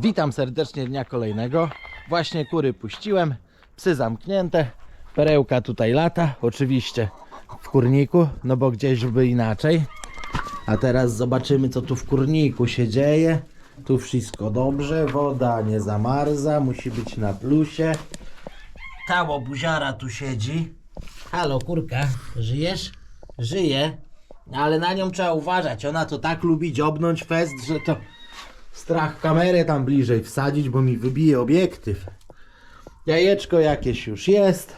Witam serdecznie dnia kolejnego. Właśnie kury puściłem, psy zamknięte, perełka tutaj lata, oczywiście w kurniku, no bo gdzieś by inaczej. A teraz zobaczymy co tu w kurniku się dzieje. Tu wszystko dobrze, woda nie zamarza, musi być na plusie. Ta łobuziara tu siedzi. Halo kurka, żyjesz? Żyje, ale na nią trzeba uważać. Ona to tak lubi dziobnąć fest, że to strach kamerę tam bliżej wsadzić, bo mi wybije obiektyw. Jajeczko jakieś już jest.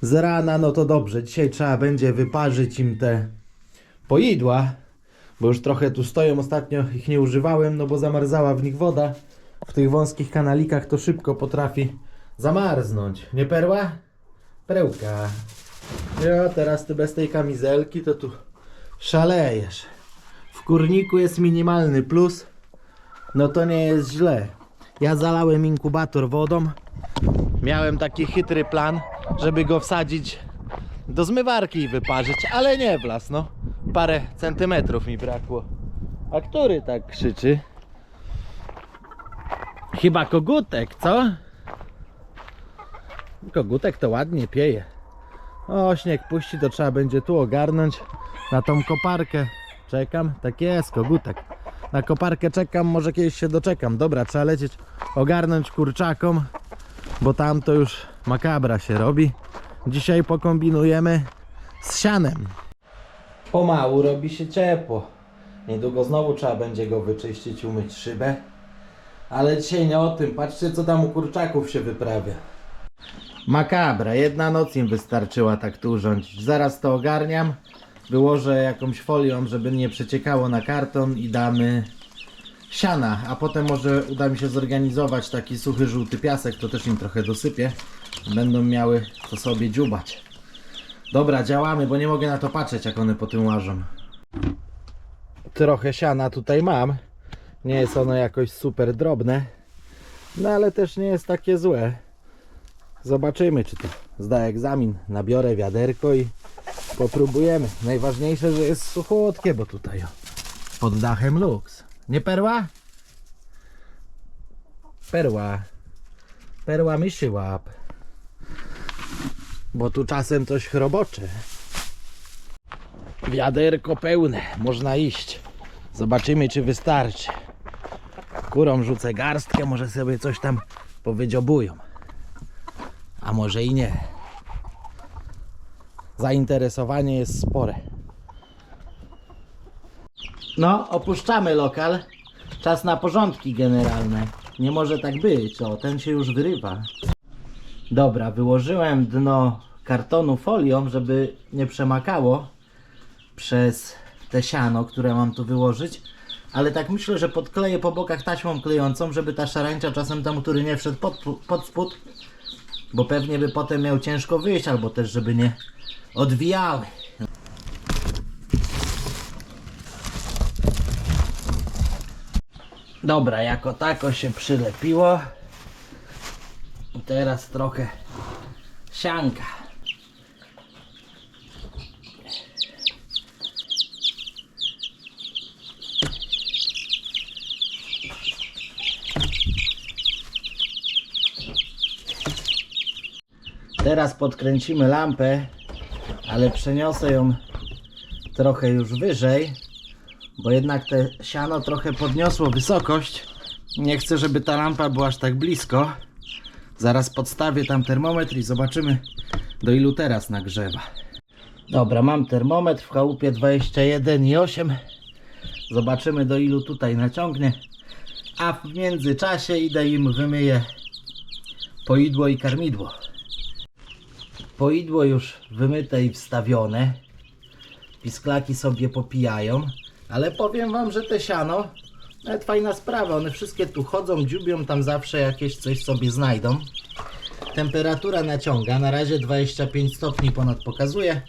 Z rana, no to dobrze. Dzisiaj trzeba będzie wyparzyć im te poidła, bo już trochę tu stoją. Ostatnio ich nie używałem, no bo zamarzała w nich woda. W tych wąskich kanalikach to szybko potrafi zamarznąć. Nie perła? Perełka. Ja teraz ty bez tej kamizelki to tu szalejesz. W kurniku jest minimalny plus. No to nie jest źle. Ja zalałem inkubator wodą. Miałem taki chytry plan, żeby go wsadzić do zmywarki i wyparzyć, ale nie wlazł, no. Parę centymetrów mi brakło. A który tak krzyczy? Chyba kogutek, co? Kogutek to ładnie pieje. O, śnieg puści, to trzeba będzie tu ogarnąć. Na tą koparkę czekam. Tak jest, kogutek. Na koparkę czekam, może kiedyś się doczekam. Dobra, trzeba lecieć, ogarnąć kurczakom, bo tam to już makabra się robi. Dzisiaj pokombinujemy z sianem. Pomału robi się ciepło. Niedługo znowu trzeba będzie go wyczyścić, umyć szybę. Ale dzisiaj nie o tym. Patrzcie, co tam u kurczaków się wyprawia. Makabra, jedna noc im wystarczyła tak tu urządzić. Zaraz to ogarniam, wyłożę jakąś folią, żeby nie przeciekało na karton i damy siana, a potem może uda mi się zorganizować taki suchy żółty piasek, to też im trochę dosypię. Będą miały to sobie dziubać. Dobra, działamy, bo nie mogę na to patrzeć, jak one po tym łażą. Trochę siana tutaj mam. Nie jest ono jakoś super drobne, no ale też nie jest takie złe. Zobaczymy, czy to zda egzamin. Nabiorę wiaderko i popróbujemy. Najważniejsze, że jest suchutkie, bo tutaj pod dachem luks. Nie perła? Perła. Perła myszy łap. Bo tu czasem coś chrobocze. Wiaderko pełne. Można iść. Zobaczymy, czy wystarczy. Kurom rzucę garstkę, może sobie coś tam powydziobują a może i nie. Zainteresowanie jest spore. No, opuszczamy lokal. Czas na porządki generalne. Nie może tak być, o, ten się już wyrywa. Dobra, wyłożyłem dno kartonu folią, żeby nie przemakało przez te siano, które mam tu wyłożyć. Ale tak myślę, że podkleję po bokach taśmą klejącą, żeby ta szarańcza czasem tam, który nie wszedł pod, pod spód, bo pewnie by potem miał ciężko wyjść, albo też żeby nie odwijały. Dobra, jako tako się przylepiło. I teraz trochę sianka. Teraz podkręcimy lampę, ale przeniosę ją trochę już wyżej, bo jednak te siano trochę podniosło wysokość. Nie chcę, żeby ta lampa była aż tak blisko. Zaraz podstawię tam termometr i zobaczymy do ilu teraz nagrzewa. Dobra, mam termometr w chałupie 21,8. Zobaczymy do ilu tutaj naciągnie. A w międzyczasie idę im wymyję poidło i karmidło. Poidło już wymyte i wstawione. Pisklaki sobie popijają. Ale powiem wam, że te siano, nawet fajna sprawa, one wszystkie tu chodzą, dziubią, tam zawsze jakieś coś sobie znajdą. Temperatura naciąga, na razie 25 stopni ponad pokazuje.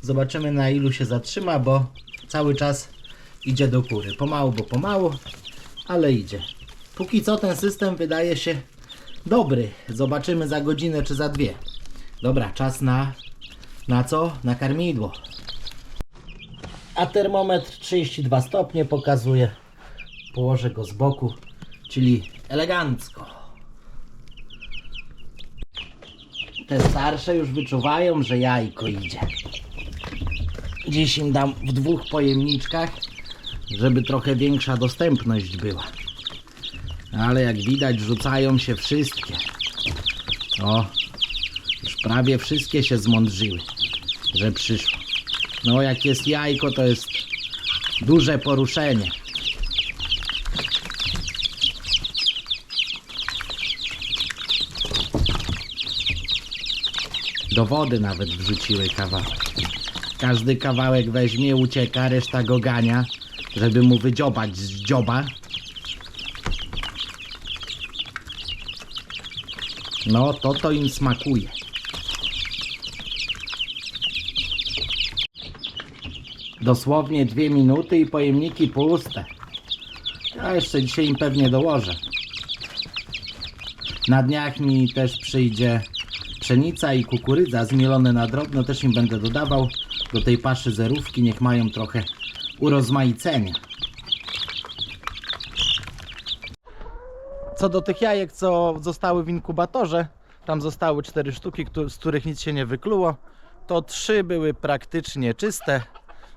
Zobaczymy na ilu się zatrzyma, bo cały czas idzie do góry. Pomału, bo pomału, ale idzie. Póki co ten system wydaje się dobry. Zobaczymy za godzinę czy za dwie. Dobra, czas na. Na co? Na karmidło. A termometr 32 stopnie pokazuje. Położę go z boku, czyli elegancko. Te starsze już wyczuwają, że jajko idzie. Dziś im dam w dwóch pojemniczkach, żeby trochę większa dostępność była. Ale jak widać, rzucają się wszystkie. O, prawie wszystkie się zmądrzyły, że przyszło. No, jak jest jajko, to jest duże poruszenie. Do wody nawet wrzuciły kawałek. Każdy kawałek weźmie, ucieka, reszta go gania, żeby mu wydziobać z dzioba. No, to to im smakuje. Dosłownie dwie minuty i pojemniki puste. Ja jeszcze dzisiaj im pewnie dołożę. Na dniach mi też przyjdzie pszenica i kukurydza zmielone na drobno. Też im będę dodawał do tej paszy zerówki. Niech mają trochę urozmaicenia. Co do tych jajek, co zostały w inkubatorze, tam zostały cztery sztuki, z których nic się nie wykluło, to trzy były praktycznie czyste.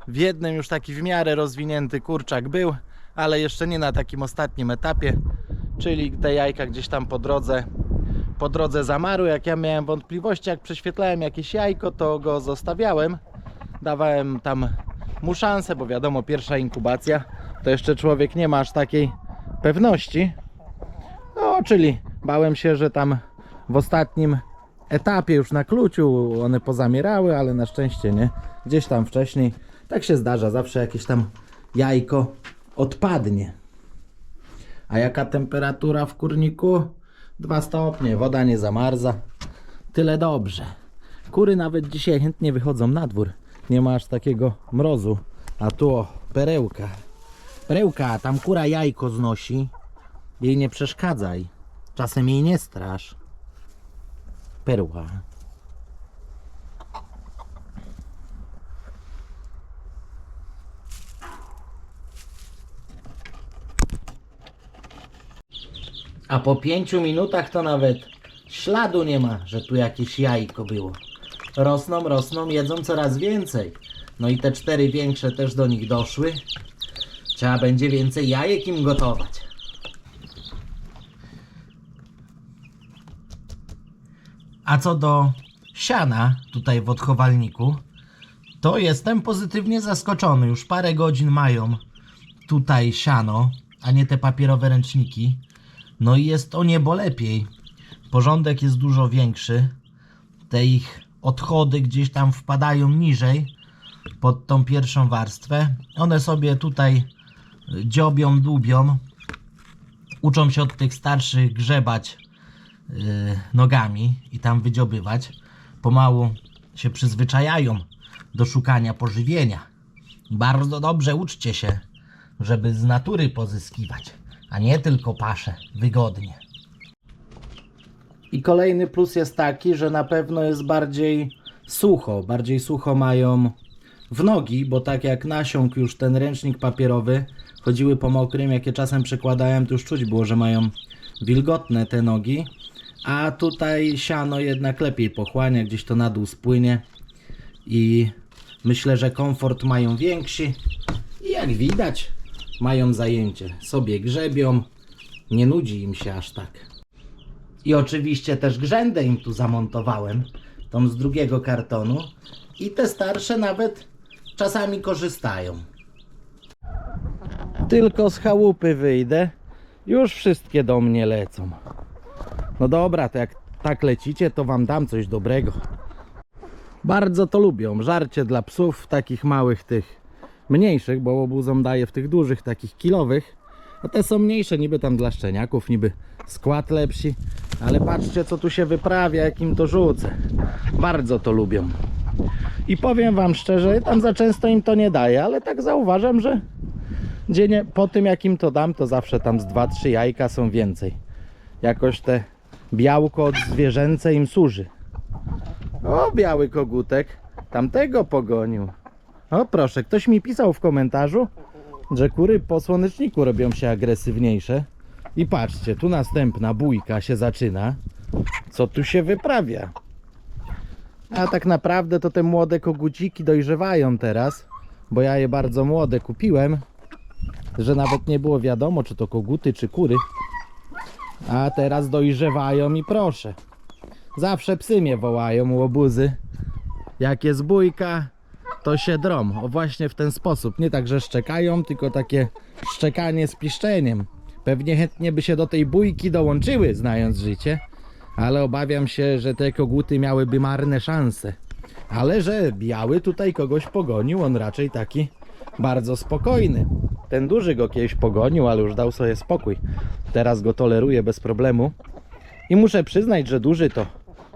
W jednym już taki w miarę rozwinięty kurczak był, ale jeszcze nie na takim ostatnim etapie, czyli te jajka gdzieś tam po drodze, po drodze zamarły. Jak ja miałem wątpliwości, jak prześwietlałem jakieś jajko, to go zostawiałem. Dawałem tam mu szansę, bo wiadomo, pierwsza inkubacja, to jeszcze człowiek nie ma aż takiej pewności. No, czyli bałem się, że tam w ostatnim etapie już na kluciu one pozamierały, ale na szczęście nie. Gdzieś tam wcześniej. Tak się zdarza, zawsze jakieś tam jajko odpadnie. A jaka temperatura w kurniku? 2 stopnie, woda nie zamarza. Tyle dobrze. Kury nawet dzisiaj chętnie wychodzą na dwór. Nie ma aż takiego mrozu. A tu o, perełka. Perełka, tam kura jajko znosi. Jej nie przeszkadzaj. Czasem jej nie strasz. Perła. A po pięciu minutach to nawet śladu nie ma, że tu jakieś jajko było. Rosną, rosną, jedzą coraz więcej. No i te cztery większe też do nich doszły. Trzeba będzie więcej jajek im gotować. A co do siana tutaj w odchowalniku, to jestem pozytywnie zaskoczony. Już parę godzin mają tutaj siano, a nie te papierowe ręczniki. No i jest o niebo lepiej. Porządek jest dużo większy. Te ich odchody gdzieś tam wpadają niżej pod tą pierwszą warstwę. One sobie tutaj dziobią, dłubią. Uczą się od tych starszych grzebać yy, nogami i tam wydziobywać. Pomału się przyzwyczajają do szukania pożywienia. Bardzo dobrze uczcie się, żeby z natury pozyskiwać, a nie tylko pasze wygodnie. I kolejny plus jest taki, że na pewno jest bardziej sucho. Bardziej sucho mają w nogi, bo tak jak nasiąkł już ten ręcznik papierowy, chodziły po mokrym, jakie czasem przekładałem, to już czuć było, że mają wilgotne te nogi. A tutaj siano jednak lepiej pochłania, gdzieś to na dół spłynie. I myślę, że komfort mają większy. I jak widać, mają zajęcie. Sobie grzebią, nie nudzi im się aż tak. I oczywiście też grzędę im tu zamontowałem, tą z drugiego kartonu. I te starsze nawet czasami korzystają. Tylko z chałupy wyjdę, już wszystkie do mnie lecą. No dobra, to jak tak lecicie, to wam dam coś dobrego. Bardzo to lubią. Żarcie dla psów, takich małych tych mniejszych, bo łobuzom daje w tych dużych, takich kilowych. A te są mniejsze, niby tam dla szczeniaków, niby skład lepszy. Ale patrzcie, co tu się wyprawia, jakim to rzucę. Bardzo to lubią. I powiem wam szczerze, tam za często im to nie daje, ale tak zauważam, że dzień po tym, jak im to dam, to zawsze tam z 2-3 jajka są więcej. Jakoś te białko od zwierzęce im służy. O, biały kogutek, tamtego pogonił. O, proszę, ktoś mi pisał w komentarzu, że kury po słoneczniku robią się agresywniejsze. I patrzcie, tu następna bójka się zaczyna. Co tu się wyprawia? A tak naprawdę to te młode koguciki dojrzewają teraz, bo ja je bardzo młode kupiłem, że nawet nie było wiadomo, czy to koguty, czy kury. A teraz dojrzewają i proszę. Zawsze psy mnie wołają, łobuzy. Jak jest bójka, to się drom. O właśnie w ten sposób. Nie tak, że szczekają, tylko takie szczekanie z piszczeniem. Pewnie chętnie by się do tej bójki dołączyły, znając życie. Ale obawiam się, że te koguty miałyby marne szanse. Ale że biały tutaj kogoś pogonił, on raczej taki bardzo spokojny. Ten duży go kiedyś pogonił, ale już dał sobie spokój. Teraz go toleruje bez problemu. I muszę przyznać, że duży to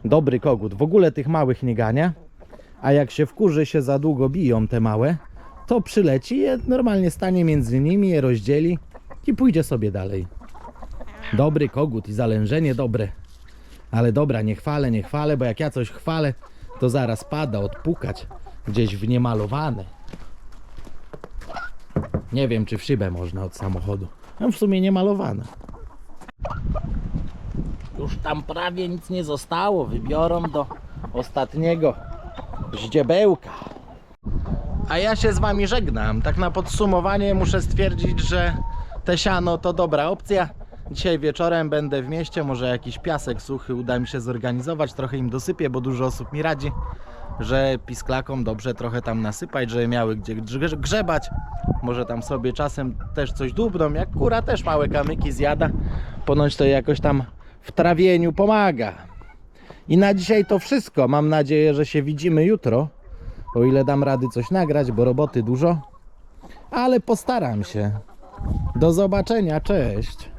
dobry kogut. W ogóle tych małych nie gania. A jak się wkurzy się za długo biją te małe, to przyleci je normalnie stanie między nimi, je rozdzieli i pójdzie sobie dalej. Dobry kogut i zalężenie dobre. Ale dobra, nie chwalę, nie chwalę, bo jak ja coś chwalę, to zaraz pada odpukać gdzieś w niemalowane. Nie wiem, czy w szybę można od samochodu. No w sumie nie malowane. Już tam prawie nic nie zostało. Wybiorą do ostatniego ździebełka. A ja się z wami żegnam. Tak na podsumowanie muszę stwierdzić, że te siano to dobra opcja. Dzisiaj wieczorem będę w mieście, może jakiś piasek suchy uda mi się zorganizować, trochę im dosypię, bo dużo osób mi radzi, że pisklakom dobrze trochę tam nasypać, żeby miały gdzie grze- grzebać. Może tam sobie czasem też coś dubną, jak kura też małe kamyki zjada. Ponoć to jakoś tam w trawieniu pomaga. I na dzisiaj to wszystko. Mam nadzieję, że się widzimy jutro. O ile dam rady coś nagrać, bo roboty dużo. Ale postaram się. Do zobaczenia, cześć.